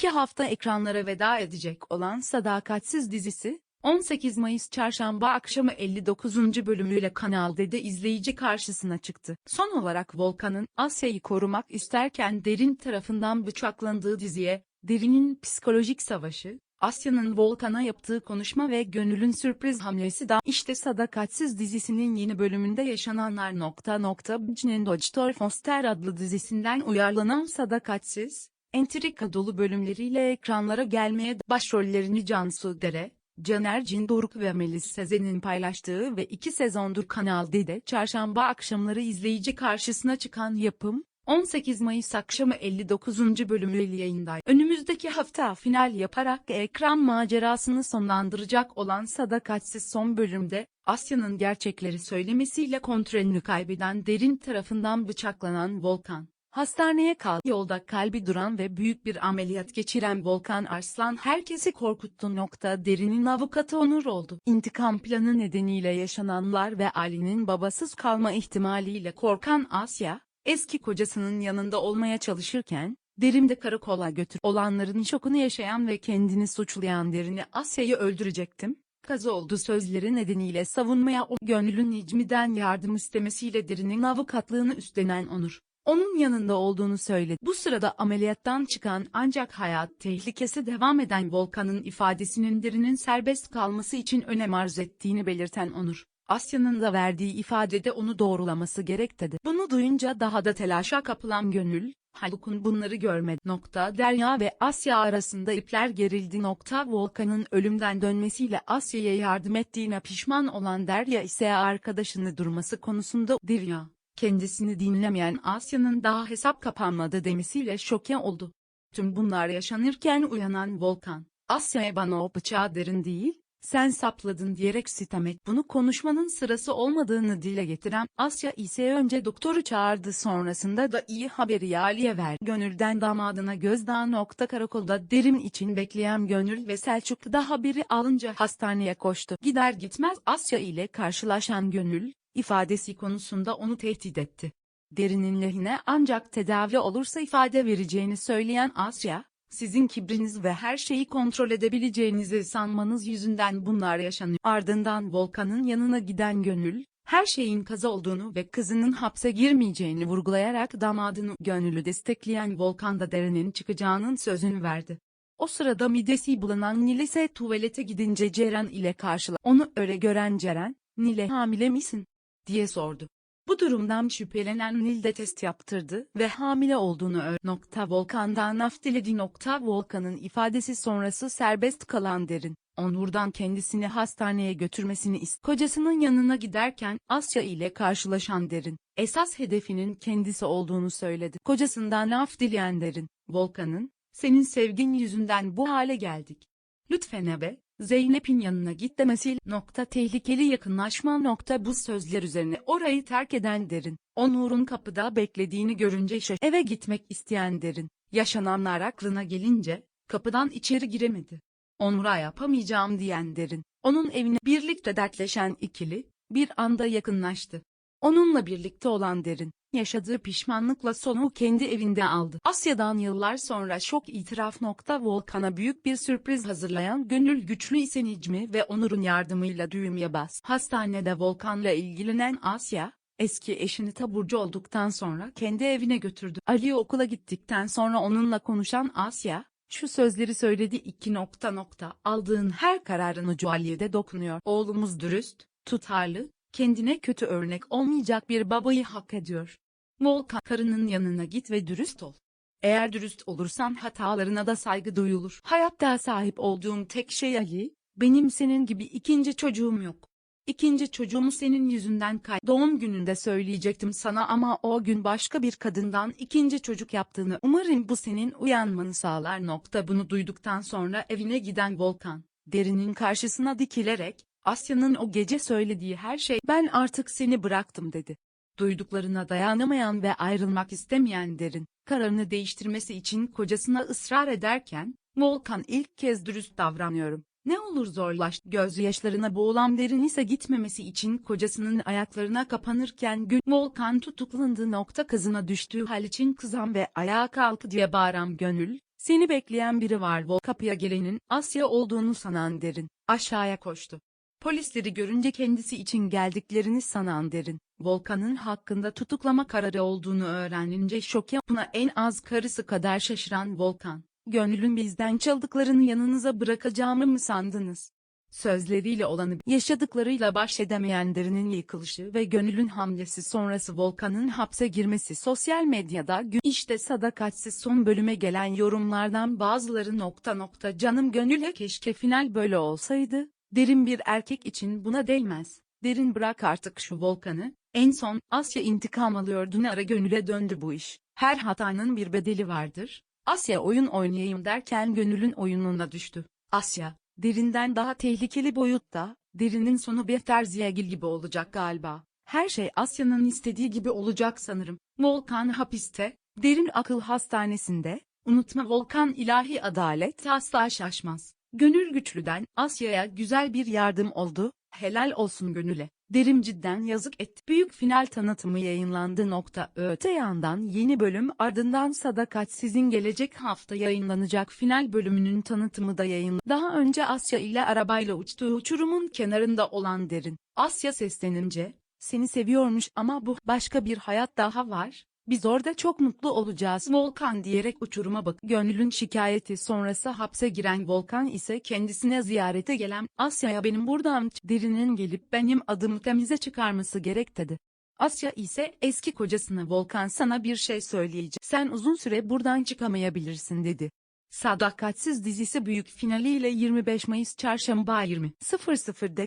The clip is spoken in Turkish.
Önümüzdeki hafta ekranlara veda edecek olan Sadakatsiz dizisi, 18 Mayıs çarşamba akşamı 59. bölümüyle Kanal D'de izleyici karşısına çıktı. Son olarak Volkan'ın Asya'yı korumak isterken Derin tarafından bıçaklandığı diziye, Derin'in psikolojik savaşı, Asya'nın Volkan'a yaptığı konuşma ve Gönül'ün sürpriz hamlesi da işte Sadakatsiz dizisinin yeni bölümünde yaşananlar nokta nokta Bicinin Dodgetor Foster adlı dizisinden uyarlanan Sadakatsiz, entrika dolu bölümleriyle ekranlara gelmeye başrollerini Cansu Dere, Caner Cindoruk ve Melis Sezen'in paylaştığı ve iki sezondur Kanal D'de çarşamba akşamları izleyici karşısına çıkan yapım, 18 Mayıs akşamı 59. bölümüyle yayındaydı. Önümüzdeki hafta final yaparak ekran macerasını sonlandıracak olan Sadakatsiz son bölümde, Asya'nın gerçekleri söylemesiyle kontrolünü kaybeden derin tarafından bıçaklanan Volkan. Hastaneye kal. Yolda kalbi duran ve büyük bir ameliyat geçiren Volkan Arslan herkesi korkuttu. Nokta derinin avukatı Onur oldu. İntikam planı nedeniyle yaşananlar ve Ali'nin babasız kalma ihtimaliyle korkan Asya, eski kocasının yanında olmaya çalışırken, Derim'de karakola götür olanların şokunu yaşayan ve kendini suçlayan Derin'i Asya'yı öldürecektim. Kazı oldu sözleri nedeniyle savunmaya o gönlün Necmi'den yardım istemesiyle Derin'in avukatlığını üstlenen Onur onun yanında olduğunu söyledi. Bu sırada ameliyattan çıkan ancak hayat tehlikesi devam eden Volkan'ın ifadesinin derinin serbest kalması için önem arz ettiğini belirten Onur, Asya'nın da verdiği ifadede onu doğrulaması gerek dedi. Bunu duyunca daha da telaşa kapılan Gönül, Haluk'un bunları görmedi. Nokta Derya ve Asya arasında ipler gerildi. Nokta Volkan'ın ölümden dönmesiyle Asya'ya yardım ettiğine pişman olan Derya ise arkadaşını durması konusunda Derya kendisini dinlemeyen Asya'nın daha hesap kapanmadı demesiyle şoke oldu. Tüm bunlar yaşanırken uyanan Volkan, Asya'ya bana o bıçağı derin değil, sen sapladın diyerek sitem et. Bunu konuşmanın sırası olmadığını dile getiren Asya ise önce doktoru çağırdı sonrasında da iyi haberi Yali'ye ver. Gönülden damadına gözdağı nokta karakolda derin için bekleyen Gönül ve Selçuk da haberi alınca hastaneye koştu. Gider gitmez Asya ile karşılaşan Gönül, ifadesi konusunda onu tehdit etti. Derinin lehine ancak tedavi olursa ifade vereceğini söyleyen Asya, sizin kibriniz ve her şeyi kontrol edebileceğinizi sanmanız yüzünden bunlar yaşanıyor. Ardından Volkan'ın yanına giden Gönül, her şeyin kaza olduğunu ve kızının hapse girmeyeceğini vurgulayarak damadını Gönül'ü destekleyen Volkan da Deren'in çıkacağının sözünü verdi. O sırada midesi bulanan Nil ise tuvalete gidince Ceren ile karşıla. Onu öyle gören Ceren, Nil'e hamile misin? Diye sordu. Bu durumdan şüphelenen Nil de test yaptırdı ve hamile olduğunu öğrendi. Nokta Volkan'dan af diledi. Nokta Volkan'ın ifadesi sonrası serbest kalan derin. Onur'dan kendisini hastaneye götürmesini ist. Kocasının yanına giderken Asya ile karşılaşan derin, esas hedefinin kendisi olduğunu söyledi. Kocasından af dileyen derin, Volkan'ın, senin sevgin yüzünden bu hale geldik. Lütfen ebe, Zeynep'in yanına git demesiyle nokta tehlikeli yakınlaşma nokta bu sözler üzerine orayı terk eden derin. Onur'un kapıda beklediğini görünce şaş eve gitmek isteyen derin. Yaşananlar aklına gelince kapıdan içeri giremedi. Onur'a yapamayacağım diyen derin. Onun evine birlikte dertleşen ikili bir anda yakınlaştı. Onunla birlikte olan derin, yaşadığı pişmanlıkla sonu kendi evinde aldı. Asya'dan yıllar sonra şok itiraf nokta Volkan'a büyük bir sürpriz hazırlayan Gönül Güçlü ise Necmi ve Onur'un yardımıyla düğmeye bas. Hastanede Volkan'la ilgilenen Asya, eski eşini taburcu olduktan sonra kendi evine götürdü. Ali okula gittikten sonra onunla konuşan Asya, şu sözleri söyledi iki nokta nokta aldığın her kararın ucu Ali'ye dokunuyor. Oğlumuz dürüst, tutarlı, kendine kötü örnek olmayacak bir babayı hak ediyor. Volkan karının yanına git ve dürüst ol. Eğer dürüst olursan hatalarına da saygı duyulur. Hayatta sahip olduğum tek şey Ali, benim senin gibi ikinci çocuğum yok. İkinci çocuğumu senin yüzünden kay. Doğum gününde söyleyecektim sana ama o gün başka bir kadından ikinci çocuk yaptığını umarım bu senin uyanmanı sağlar. Nokta bunu duyduktan sonra evine giden Volkan, derinin karşısına dikilerek, Asya'nın o gece söylediği her şey ben artık seni bıraktım dedi. Duyduklarına dayanamayan ve ayrılmak istemeyen derin, kararını değiştirmesi için kocasına ısrar ederken, Volkan ilk kez dürüst davranıyorum. Ne olur zorlaş, gözyaşlarına boğulan derin ise gitmemesi için kocasının ayaklarına kapanırken Gül Volkan tutuklandığı nokta kızına düştüğü hal için kızan ve ayağa kalk diye bağıran Gönül, Seni bekleyen biri var. Vol kapıya gelenin Asya olduğunu sanan derin. Aşağıya koştu. Polisleri görünce kendisi için geldiklerini sanan derin. Volkan'ın hakkında tutuklama kararı olduğunu öğrenince şoke buna en az karısı kadar şaşıran Volkan. Gönlün bizden çaldıklarını yanınıza bırakacağımı mı sandınız? Sözleriyle olanı yaşadıklarıyla baş edemeyen derinin yıkılışı ve gönülün hamlesi sonrası Volkan'ın hapse girmesi sosyal medyada gün işte sadakatsiz son bölüme gelen yorumlardan bazıları nokta nokta canım gönüle keşke final böyle olsaydı. Derin bir erkek için buna değmez. Derin bırak artık şu Volkan'ı. En son Asya intikam alıyordu ne ara gönüle döndü bu iş. Her hatanın bir bedeli vardır. Asya oyun oynayayım derken gönülün oyununa düştü. Asya, derinden daha tehlikeli boyutta, derinin sonu Befter Ziyagil gibi olacak galiba. Her şey Asya'nın istediği gibi olacak sanırım. Volkan hapiste, derin akıl hastanesinde, unutma Volkan ilahi adalet asla şaşmaz. Gönül güçlüden Asya'ya güzel bir yardım oldu, helal olsun gönüle. Derim cidden yazık et. Büyük final tanıtımı yayınlandı. Nokta. Öte yandan yeni bölüm ardından Sadakatsiz'in gelecek hafta yayınlanacak final bölümünün tanıtımı da yayınlandı. Daha önce Asya ile arabayla uçtuğu uçurumun kenarında olan Derin. Asya seslenince, seni seviyormuş ama bu başka bir hayat daha var. Biz orada çok mutlu olacağız Volkan diyerek uçuruma bak. Gönül'ün şikayeti sonrası hapse giren Volkan ise kendisine ziyarete gelen Asya'ya benim buradan derinin gelip benim adımı temize çıkarması gerek dedi. Asya ise eski kocasına Volkan sana bir şey söyleyecek. Sen uzun süre buradan çıkamayabilirsin dedi. Sadakatsiz dizisi büyük finaliyle 25 Mayıs Çarşamba 20.00'de